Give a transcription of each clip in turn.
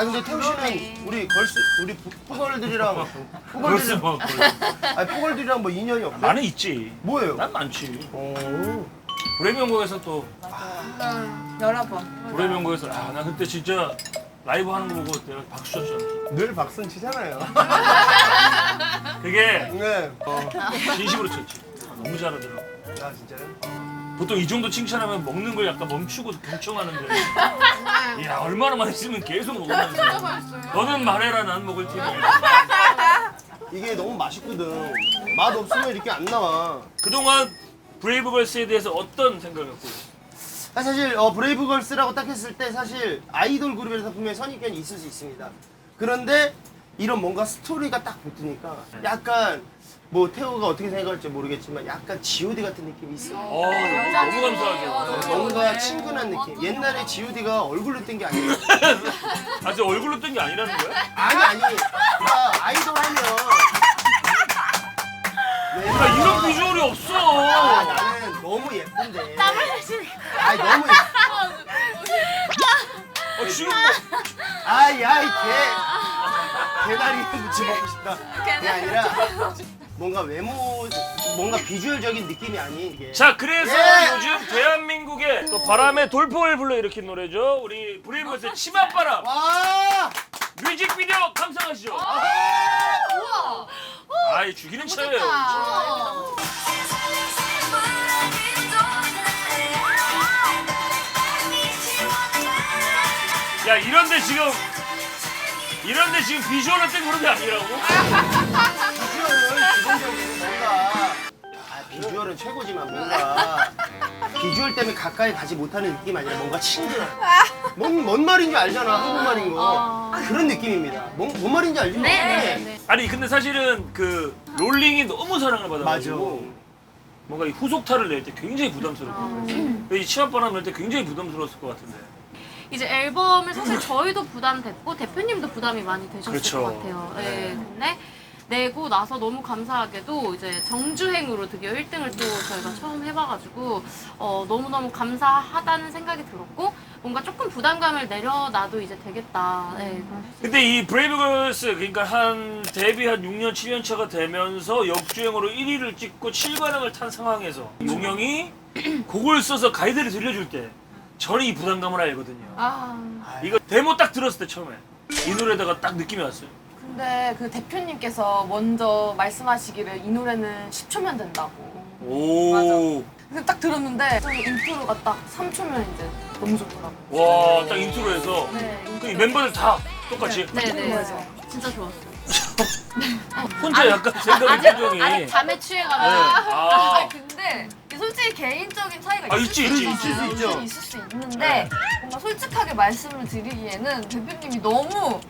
아 근데 태우 씨는 우리 걸스 우리 부- 푸걸들이랑 벌써 푸걸들이랑 뭐. 아니 푸걸들이랑 뭐 인연이 없어요? 나는 있지. 뭐예요? 난 많지. 오. 브레명곡에서 또 여러 번. 브레명곡에서 아나 그때 진짜 라이브 하는 거 보고 내가 박수 쳤잖아. 늘 박수는 치잖아요. 그게 네. 어. 진심으로 쳤지. 너무 잘하더라고. 아 진짜요? 보통 이 정도 칭찬하면 먹는 걸 약간 멈추고 경청하는데 야 얼마나 맛있으면 계속 먹으면서 너는 말해라 난 먹을 테니 이게 너무 맛있거든. 맛 없으면 이렇게 안 나와. 그동안 브레이브걸스에 대해서 어떤 생각을 갖고 있어요? 아, 사실 어, 브레이브걸스라고 딱 했을 때 사실 아이돌 그룹에서 분명히 선입견이 있을 수 있습니다. 그런데 이런 뭔가 스토리가 딱 붙으니까 약간 뭐 태호가 어떻게 생각할지 모르겠지만 약간 G.O.D 같은 느낌이 있어. 어, 너무 감사하죠 어, 뭔가 친근한 느낌. 옛날에 G.O.D가 얼굴로 뜬 게 아니에요. 아직 얼굴로 뜬 게 아니라는 거야? 아니 아니. 그러니까 아이돌 하면 왜나 이런 비주얼이 없어 아, 나는 너무 예쁜데. 아니 너무 예뻐. 어, 지금 아이 개 개다리 무치 먹고 싶다. 그게 아니라 뭔가 외모 뭔가 비주얼적인 느낌이 아닌 이게. 자 그래서 예! 요즘 대한민국의 또 바람의 돌풍을 불러일으킨 노래죠 우리 브레이브걸스의 치맛바람 와. 뮤직비디오 감상하시죠 우와. 아이 죽이는 차예요 야 이런데 지금 이런데 지금 비주얼을 땡 그런 게 아니라고? 뭔가 아, 비주얼은 최고지만 뭔가 비주얼 때문에 가까이 가지 못하는 느낌 아니라 뭔가 친근한 뭔, 뭔 말인지 알잖아 한국말인 거 그런 느낌입니다 뭔, 뭔 말인지 알죠? 네. 아니 근데 사실은 그 롤링이 너무 사랑을 맞아 받아가지고 뭔가 이 후속타를 낼 때 굉장히 부담스럽고 이 치맛바람 낼 때 굉장히 부담스러웠을 것 같은데 이제 앨범을 사실 저희도 부담됐고 대표님도 부담이 많이 되셨을 그렇죠. 것 같아요. 네. 근데 내고 나서 너무 감사하게도 이제 정주행으로 드디어 1등을 또 저희가 처음 해봐가지고 어, 너무너무 감사하다는 생각이 들었고 뭔가 조금 부담감을 내려놔도 이제 되겠다. 네, 그런 근데 이 브레이브걸스 그러니까 한 데뷔 한 6년 7년 차가 되면서 역주행으로 1위를 찍고 7관왕을 탄 상황에서 용영이 곡을 써서 가이드를 들려줄 때 저는 이 부담감을 알거든요. 아. 이거 데모 딱 들었을 때 처음에 이 노래다가 딱 느낌이 왔어요. 근데 그 대표님께서 먼저 말씀하시기를 이 노래는 10초면 된다고. 오. 근데 딱 들었는데 좀 인트로가 딱 3초면 이제 너무 좋더라고. 와, 딱 인트로에서 네. 그 멤버들 다 똑같이 네네. 맞아. 진짜 좋았어요. 혼자 약간 생각의 표정이 아직 잠에 네. 취해가지고. 아, 아 근데 솔직히 개인적인 차이가 아, 있을, 있지, 수 있지. 있지, 있죠. 있을 수 있는데 뭔가 솔직하게 말씀을 드리기에는 대표님이 너무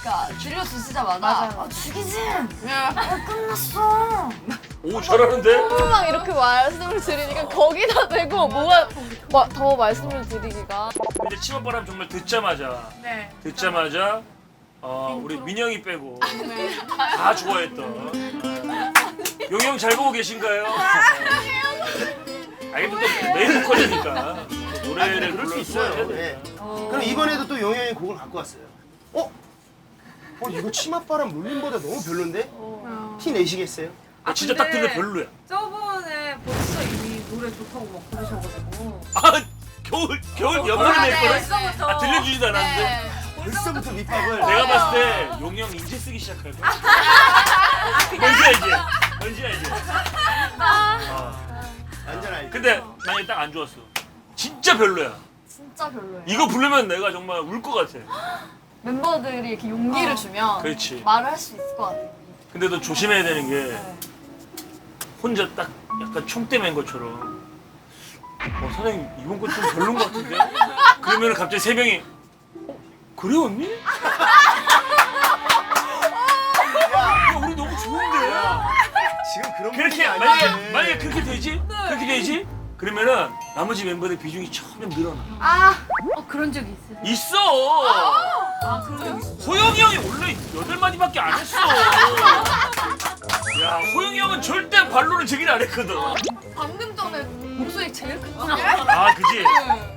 그러니까 들려주시자마자 맞아요. 아, 죽이지! 아, 끝났어! 오 잘하는데? 막 이렇게 말씀을 드리니까 거기다 대고 뭐가 마- 더 말씀을 드리기가 근데 치맛바람 정말 듣자마자 네. 듣자마자 어, 우리 민영이 빼고 다 좋아했던 용영 잘 보고 계신가요? 아 이게 또 메인 보컬이니까 노래를 그럴 수 있어요 돼. 네. 그럼 이번에도 또 용영이 곡을 갖고 왔어요 어? 어 이거 치맛바람 롤림보다 너무 별론데? 티 내시겠어요? 아, 진짜 딱 들으면 별로야. 저번에 벌써 이미 노래 좋다고 막 그러셔가지고 아 겨울 겨울 연말에 낼 거를 벌써부터 아 들려주지도 않았는데 벌써부터 밑밥을 내가 봤을 때 용영 이제 쓰기 시작할 거야. 뭔지 알지? 뭔지 알지? 아, 완전 알죠 근데 난딱안 좋았어. 진짜 별로야. 진짜 별로예요. 이거 부르면 내가 정말 울 것 같아. 멤버들이 이렇게 용기를 주면 그렇지. 말을 할 수 있을 것 같아요. 근데 너 조심해야 되는 게 혼자 딱 약간 총대 맨 것처럼 어 사장님 이번 거 좀 별론 것 같은데? 그러면 갑자기 세 명이 어? 그래 언니? 야 우리 너무 좋은데? 지금 그런 그렇게 분위기 만약에. 만약에 그렇게 되지? 그렇게 되지? 그러면은 나머지 멤버들 비중이 점점 늘어나. 아, 어, 그런 적이 있어요. 있어. 아. 호영이 형이 원래 여덟 마디밖에 안 했어. 야 호영이 형은 절대 발로는 제기를 안 했거든. 방금 전에 목소리 제일 큰 거. 아 그지?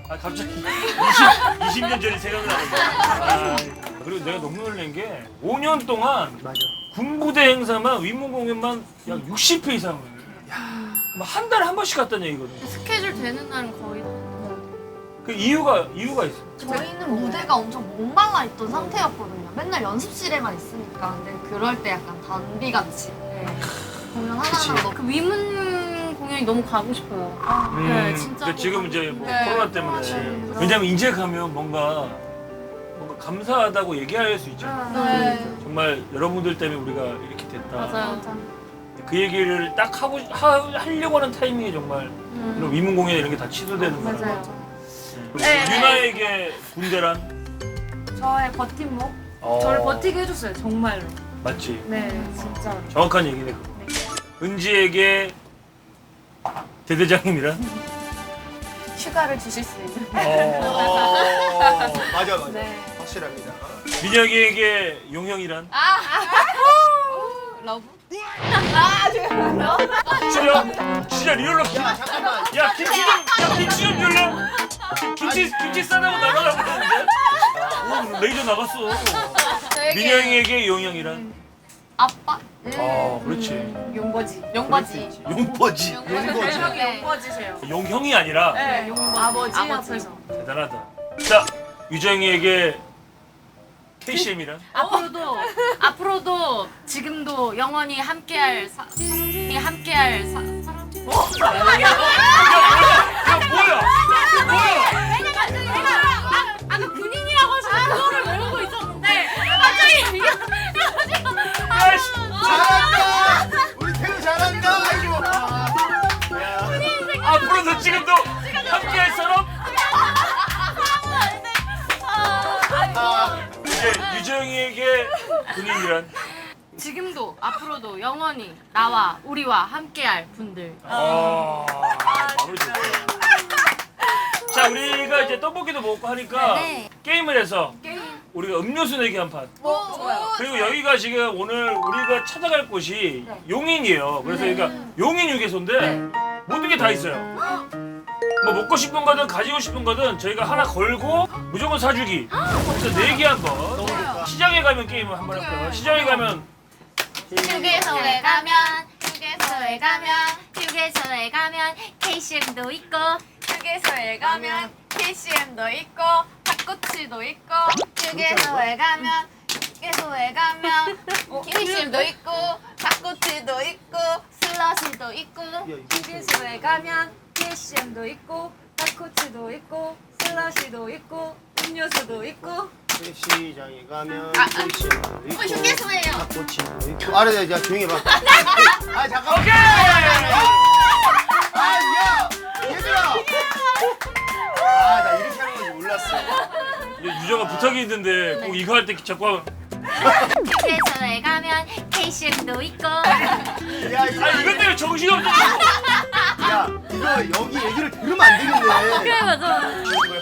아 갑자기 20, 20년 전이 생각나는데. 아, 그리고 내가 너무 놀란 게 5년 동안 맞아. 군부대 행사만 위문 공연만 약 60회 이상을 뭐한 달에 한 번씩 갔다는 얘기거든. 스케줄 되는 날은 거의 다. 그 이유가 이유가 있어. 저희는 무대가 엄청 목말라 있던 상태였거든요. 맨날 연습실에만 있으니까. 근데 그럴 때 약간 단비같이 공연 그치. 하나만 넣고 그 위문 공연이 너무 가고 싶어요. 음, 네, 진짜 근데 지금 이제 뭐 네. 코로나 때문에 맞아요. 왜냐면 이제 가면 뭔가 뭔가 감사하다고 얘기할 수 있잖아. 네. 정말 여러분들 때문에 우리가 이렇게 됐다. 맞아요. 그 얘기를 딱 하고 하, 하려고 하는 타이밍에 정말 음. 이런 위문 공연 이런 게 다 취소되는 거야. 맞아요. 네, 네. 유나에게 군대란 저의 버팀목. 어, 저를 버티게 해줬어요, 정말로. 맞지. 네, 진짜로. 정확한 얘기네. 그거. 은지에게 대대장님이란? 휴가를 주실 수 있는. 어, 맞아 맞아. 네. 확실합니다. 민혁이에게 용형이란? 러브? 진짜 진짜 리얼로 김, 야 잠깐만. 야 김치 좀, 야 김치 좀 줄래? 김- 김치 김치 싸다고 나가라고 그러는데? 오 레이저 나갔어. 민혁이에게 용형이란? 아빠? 아 그렇지. 용거지. 용바지. 용버지. 용버지. 형이 네. 용거지세요. 용형이 아니라 네, 용 아버지 아버지. 앞에서. 대단하다. 자 유정이에게 KCM이란? 앞으로도 앞으로도 지금도 영원히 함께할 사, 이 함께할 사, 사람. 야 뭐야? 뭐야? 왜냐면 내가 아, 아까 군인이라고 하셔서 그거를 외우고 있었는데 갑자기 이게 아이씨. 잘한다. 우리 태우 잘한다. 아이고. 야. 앞으로도 지금도 함께할 사람? 아, 이제 유정이에게 군인이란? 지금도 앞으로도 영원히 나와 우리와 함께할 분들. 아, 바로 좋다. 자, 우리가 이제 떡볶이도 먹고 하니까 네. 게임을 해서 우리가 음료수 내기 한 판. 뭐, 좋아요. 그리고 여기가 지금 오늘 우리가 찾아갈 곳이 용인이에요. 그래서 여기가 용인 휴게소인데 모든 게 다 있어요. 뭐 먹고 싶은 거든 가지고 싶은 거든 저희가 하나 걸고 무조건 사주기. 그래서 내기 한번. 시장에 가면 게임을 한번 할까요? 시장에 가면 휴게소에 가면 휴게소에 가면 휴게소에 가면 KCM도 있고 휴게소에 가면 KCM도 있고 닭꼬치도 있고 휴게소에 가면 휴게소에 가면 KCM도 있고 닭꼬치도 있고 슬러시도 있고 휴게소에 가면 KCM도 있고 닭코치도 있고 슬러시도 있고 음료수도 있고 시장에 가면 아, KCM도 있고. 휴게소예요. 닭꼬치도 있고. 아래 야 조용히 해봐. 아 잠깐만. 오케이! 아, 나 이렇게 하는 건지 몰랐어. 유정아 부탁이 있는데 꼭 이거 할 때 자꾸 하면 가면 KCM도 있고 야, 이거, 아 이것 때문에 정신이 없어. 야, 이거 여기 얘기를 들으면 안 되겠네. 맞아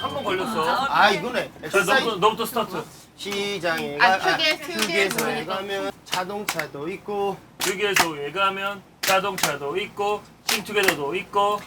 한번 걸렸어. 아, 이거네. 자, 엑서사이즈. 너부터, 너부터 스타트. 시장에 아, 가, 휴게- 휴게소에 휴게소에 가면 자동차도 있고, 휴게소에 가면 자동차도 있고 싱투게더도 있고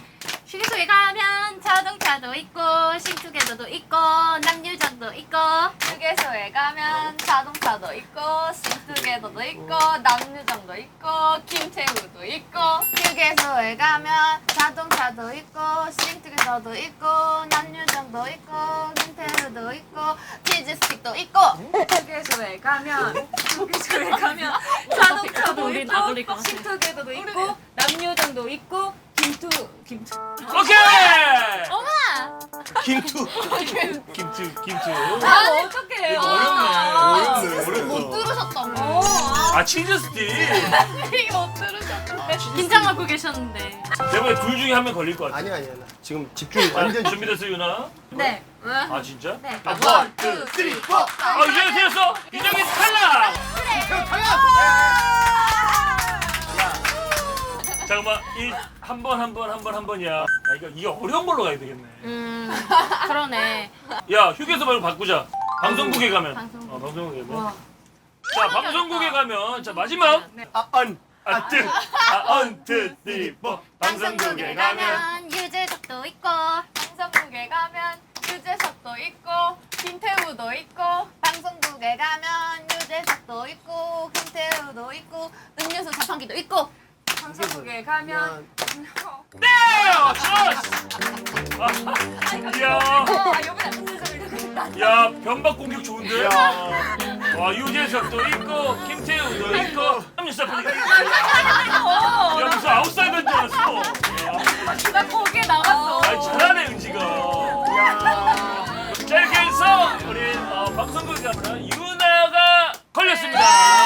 휴게소에 가면 자동차도 있고 싱투게더도 있고 남유정도 있고 휴게소에 가면 자동차도 있고 신투게더도 있고 남유정도 있고 김태우도 있고 휴게소에 가면 자동차도 있고 신투게더도 있고 남유정도 있고 김태우도 있고 치즈스틱도 있고 휴게소에 가면 휴게소에 가면 자동차도 있고. 식토게더도 있고 남유정도 있고 김투 김투. 오케이! 엄마 김투. 김치 김치 아 어떡해요 어렵네. 어렵네 못 어렵다 들으셨던 거 어, 아, 아 치즈 스틱. 이거 못 들으셨던 긴장하고 계셨는데. 내가 둘 중에 한 명 걸릴 것 같아. 아니야, 아니야. 나 지금 집중이 완전 준비됐어 유나? 네. 아 진짜? 네. 아, 원, 투, 쓰리, 포! 아 유정이 틀렸어? 유정이 탈락! 잠깐만 이 한 번 한 번 한 번 한 번이야. 야 이거 이게 어려운 걸로 가야 되겠네. 음 그러네. 야 휴게소 말고 바꾸자. 방송국에 가면. 방송국. 어 방송국에 가면. 와. 자 방송국에 가면 자 마지막. 아, 언. 아, 뜨, 아, 원, 투, 쓰리, 포. 방송국에 가면. 유재석도 있고 방송국에 가면 유재석도 있고 김태우도 있고 방송국에 가면 유재석도 있고 김태우도 있고 음료수 자판기도 있고 방송국에 가면 네! 좋았어! 야, 아 여기다 음료수 이렇게 있다. 야, 변박 공격 좋은데? 와, 유재석도 있고, 김태우도 있고, 삼겹살 분위기 야, 무슨 아웃사이더인 줄 알았어. 야, 나 거기에 나갔어. 아, 잘하네, 은지가. 자, 이렇게 해서 우리 어, 방송국에 가면 유나가 걸렸습니다.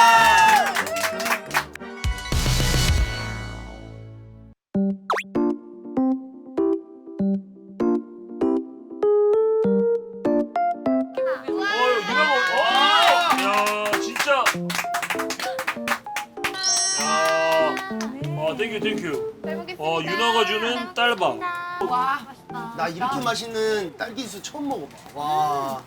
땡큐, 땡큐. 잘 먹겠습니다. 어, 유나가 주는 딸밥. 와 맛있다. 나 이렇게 맛있는 딸기 주스 처음 먹어봐. 와.